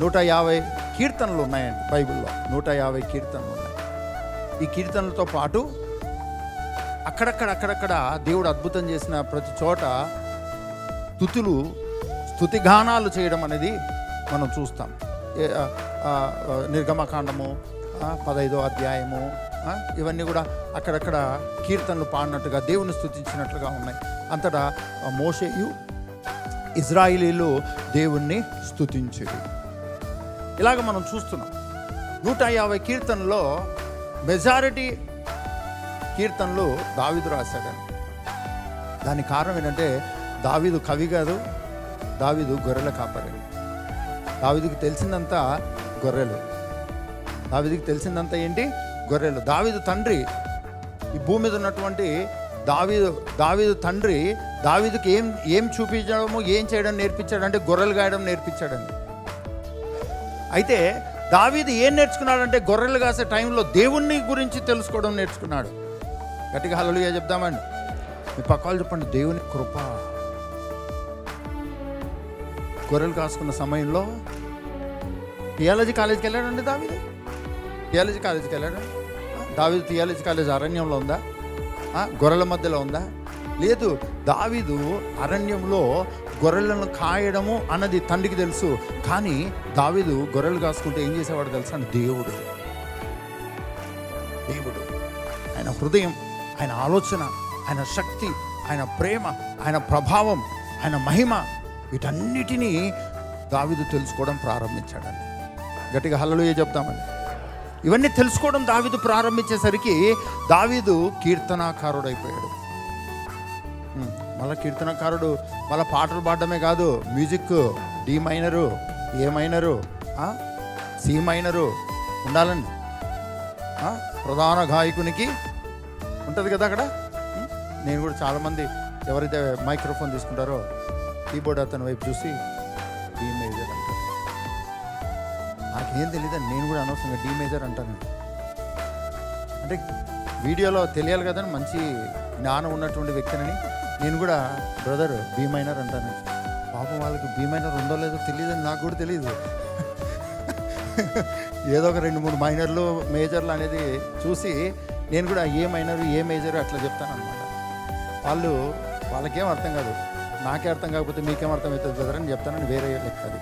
నూట యాభై కీర్తనలు ఉన్నాయండి బైబిల్లో. నూట యాభై కీర్తనలు ఉన్నాయి. ఈ కీర్తనలతో పాటు అక్కడక్కడ అక్కడక్కడ దేవుడు అద్భుతం చేసిన ప్రతి చోట స్థుతులు స్థుతిగానాలు చేయడం అనేది మనం చూస్తాం. నిర్గమకాండము పదహైదో పదైదో అధ్యాయము ఇవన్నీ కూడా అక్కడక్కడ కీర్తనలు పాడినట్టుగా దేవుని స్థుతించినట్లుగా ఉన్నాయి. అంతటా మోషేయు ఇజ్రాయిలీలు దేవుణ్ణి స్థుతించేవి ఇలాగ మనం చూస్తున్నాం. నూట యాభై కీర్తనలో మెజారిటీ కీర్తనలు దావీదు రాశాడని. దానికి కారణం ఏంటంటే దావీదు కవి కాదు దావీదు గొర్రెల కాపరి. దావీదుకి తెలిసిందంతా గొర్రెలు. దావీదికి తెలిసిందంతా ఏంటి? గొర్రెలు. దావీదు తండ్రి. ఈ భూమి మీద ఉన్నటువంటి దావీదు దావీదు తండ్రి దావీదుకి ఏం ఏం చూపించడము ఏం చేయడం నేర్పించాడంటే గొర్రెలు గాయడం నేర్పించాడండి. అయితే దావీదు ఏం నేర్చుకున్నాడంటే గొర్రెలు కాసే టైంలో దేవుణ్ణి గురించి తెలుసుకోవడం నేర్చుకున్నాడు. గట్టిగా హలలుగా చెప్దామండి. మీ పక్కలు చెప్పండి దేవుని కృప. గొర్రెలు కాసుకున్న సమయంలో థియాలజీ కాలేజీకి వెళ్ళాడండి దావీది? థియాలజీ కాలేజీకి వెళ్ళాడు? దావీదు థియాలజీ కాలేజ్ అరణ్యంలో ఉందా? గొర్రెల మధ్యలో ఉందా? లేదు దావీదు అరణ్యంలో గొర్రెలను కాయడము అన్నది తండ్రికి తెలుసు. కానీ దావీదు గొర్రెలు కాసుకుంటే ఏం చేసేవాడు తెలుసు? అని దేవుడు. దేవుడు. ఆయన హృదయం ఆయన ఆలోచన ఆయన శక్తి ఆయన ప్రేమ ఆయన ప్రభావం ఆయన మహిమ వీటన్నిటినీ దావీదు తెలుసుకోవడం ప్రారంభించాడండి. గట్టిగా హల్లలుయ చెప్తామండి. ఇవన్నీ తెలుసుకోవడం దావీదు ప్రారంభించేసరికి దావీదు కీర్తనాకారుడైపోయాడు. మళ్ళీ కీర్తనకారుడు మళ్ళీ పాటలు పాడడమే కాదు music D minor A minor C minor ఉండాలండి. ప్రధాన గాయకునికి ఉంటుంది కదా అక్కడ? నేను కూడా చాలామంది ఎవరైతే మైక్రోఫోన్ తీసుకుంటారో కీబోర్డ్ అతని వైపు చూసి డి మేజర్ అంటారు. నాకేం తెలియదు నేను కూడా అనవసరంగా డి మేజర్ అంటాను. అంటే వీడియోలో తెలియాలి కదని మంచి జ్ఞానం ఉన్నటువంటి వ్యక్తిని నేను కూడా బ్రదర్ భీమైనర్ అంటాను. పాపం వాళ్ళకి భీమైనర్ ఉందో లేదో తెలియదు నాకు కూడా తెలియదు ఏదో ఒక రెండు మూడు మైనర్లు మేజర్లు అనేది చూసి నేను కూడా ఏ మైనర్ ఏ మేజర్ అట్లా చెప్తాను అనమాట వాళ్ళు వాళ్ళకేం అర్థం కాదు. నాకే అర్థం కాకపోతే మీకేం అర్థం అవుతుంది బ్రదర్ అని చెప్తానని వేరే లెక్కది